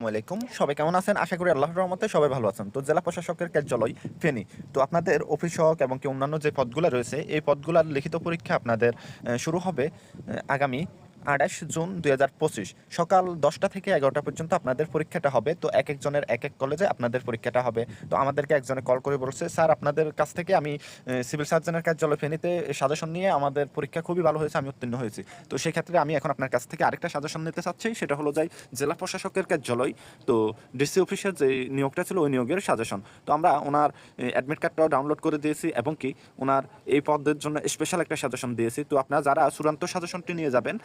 আসসালামাইকুম সবাই কেমন আছেন? আশা করি আল্লাহর রহমতে সবাই ভালো আছেন। তো জেলা প্রশাসকের কার্যালয়, ফেনি। তো আপনাদের অফিস হক এবং কি অন্যান্য যে পদগুলো রয়েছে, এই পদগুলার লিখিত পরীক্ষা আপনাদের শুরু হবে আগামী আঠাশ জুন দুই হাজার পঁচিশ, সকাল দশটা থেকে এগারোটা পর্যন্ত আপনাদের পরীক্ষাটা হবে। তো এক একজনের এক এক কলেজে আপনাদের পরীক্ষাটা হবে। তো আমাদেরকে একজনে কল করে বলছে, স্যার, আপনাদের কাছ থেকে আমি সিভিল সার্জনের কার্যালয় ফেনীতে সাজেশন নিয়ে আমাদের পরীক্ষা খুবই ভালো হয়েছে, আমি উত্তীর্ণ হয়েছি। তো সেক্ষেত্রে আমি এখন আপনার কাছ থেকে আরেকটা সাজেশন নিতে চাচ্ছি, সেটা হলো যাই জেলা প্রশাসকের কার্যালয়। তো ডিসি অফিসের যে নিয়োগটা ছিল, ওই নিয়োগের সাজেশন তো আমরা ওনার অ্যাডমিট কার্ডটাও ডাউনলোড করে দিয়েছি এবং কি, ওনার এই পদের জন্য স্পেশাল একটা সাজেশন দিয়েছি। তো আপনারা যারা চূড়ান্ত সাজেশনটি নিয়ে যাবেন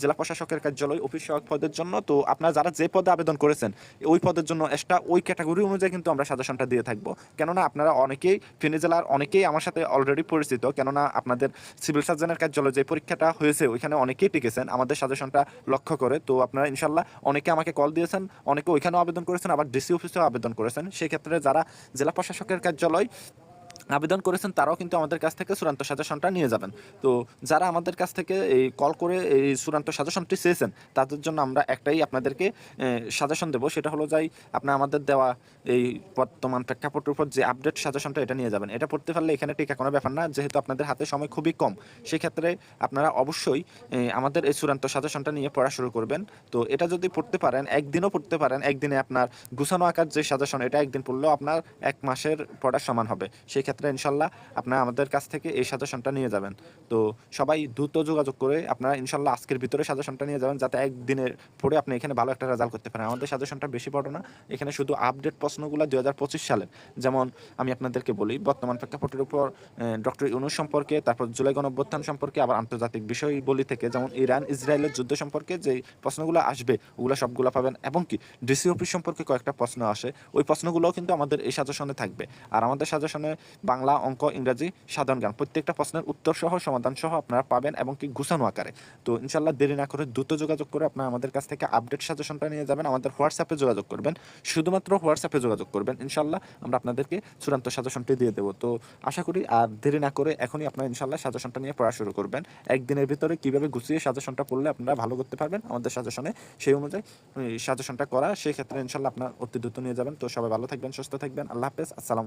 জেলা প্রশাসকের কার্যালয় অফিস সহায়ক পদের জন্য। তো আপনারা যারা যে পদে আবেদন করেছেন, ওই পদের জন্য এক্সট্রা ওই ক্যাটাগরি অনুযায়ী কিন্তু আমরা সাজেশনটা দিয়ে থাকব। কেননা আপনারা অনেকেই, ফেনী জেলার অনেকেই আমার সাথে অলরেডি পরিচিত। কেননা আপনাদের সিভিল সার্জনের কার্যালয় যে পরীক্ষাটা হয়েছে, ওইখানে অনেকেই টিকেছেন। আমাদের সাজেশনটা লক্ষ্য করে। তো আপনারা ইনশাল্লাহ অনেকে আমাকে কল দিয়েছেন, অনেকে ওইখানেও আবেদন করেছেন, আবার ডিসি অফিসেও আবেদন করেছেন। সেই ক্ষেত্রে যারা জেলা প্রশাসকের কার্যালয় আবেদন করেছেন, তারাও কিন্তু আমাদের কাছ থেকে চূড়ান্ত সাজেশনটা নিয়ে যাবেন। তো যারা আমাদের কাছ থেকে এই কল করে এই চূড়ান্ত সাজেশনটি চেয়েছেন, তাদের জন্য আমরা একটাই আপনাদেরকে সাজেশন দেবো। সেটা হলো যাই আপনার আমাদের দেওয়া এই বর্তমান প্রেক্ষাপটের উপর যে আপডেট সাজেশনটা এটা নিয়ে যাবেন। এটা পড়তে পারলে এখানে টিকা কোনো ব্যাপার না, যেহেতু আপনাদের হাতে সময় খুবই কম। সেক্ষেত্রে আপনারা অবশ্যই আমাদের এই চূড়ান্ত সাজেশনটা নিয়ে পড়া শুরু করবেন। তো এটা যদি পড়তে পারেন, একদিনও পড়তে পারেন, একদিনে আপনার গুছানো আকার যে সাজেশন, এটা একদিন পড়লেও আপনার এক মাসের পড়ার সমান হবে। সেই ক্ষেত্রে ইনশাল্লাহ আপনারা আমাদের কাছ থেকে এই সাজেশনটা নিয়ে যাবেন। তো সবাই দ্রুত যোগাযোগ করে আপনারা ইনশাল্লাহ আজকের ভিতরে সাজেশনটা নিয়ে যাবেন, যাতে একদিনের পরে আপনি এখানে ভালো একটা রেজাল্ট করতে পারেন। আমাদের সাজেশনটা বেশি বড় না, এখানে শুধু আপডেট প্রশ্নগুলো দুই হাজার পঁচিশ সালের। যেমন আমি আপনাদেরকে বলি, বর্তমান প্রেক্ষাপটের উপর ডক্টর ইউনুস সম্পর্কে, তারপর জুলাই গণঅভ্যুত্থান সম্পর্কে, আবার আন্তর্জাতিক বিষয়বলি থেকে, যেমন ইরান, ইসরায়েলের যুদ্ধ সম্পর্কে যে প্রশ্নগুলো আসবে, ওগুলো সবগুলো পাবেন। এবং কি, ডিসি অফিস সম্পর্কে কয়েকটা প্রশ্ন আসে, ওই প্রশ্নগুলোও কিন্তু আমাদের এই সাজেশনে থাকবে। আর আমাদের সাজেশনে বাংলা অঙ্ক, ইংরাজি, সাধারণ জ্ঞান। প্রত্যেকটা প্রশ্নের উত্তর সহ, সমাধান সহ আপনারা পাবেন এবং কি গুছানো আকারে। তো ইনশাল্লাহ দেরি না করে দ্রুত যোগাযোগ করে আপনারা আমাদের কাছ থেকে আপডেট সাজেশনটা নিয়ে যাবেন। আমাদের হোয়াটসঅ্যাপে যোগাযোগ করবেন। শুধুমাত্র হোয়াটসঅ্যাপে যোগাযোগ করবেন। ইনশাল্লাহ আমরা আপনাদেরকে চূড়ান্ত সাজেশনটি দিয়ে দেবো। তো আশা করি আর দেরি না করে এখনই আপনারা ইনশাল্লাহ সাজেশনটা নিয়ে পড়া শুরু করবেন। একদিনের ভিতরে কীভাবে গুছিয়ে সাজেশনটা পড়লে আপনারা ভালো করতে পারবেন, আমাদের সাজেশনে সেই অনুযায়ী সাজেশনটা করা। সেই ক্ষেত্রে ইনশাল্লাহ আপনার অতি দ্রুত নিয়ে যাবেন। তো সবাই ভালো থাকবেন, সুস্থ থাকবেন। আল্লাহ হাফেজ। আসসালাম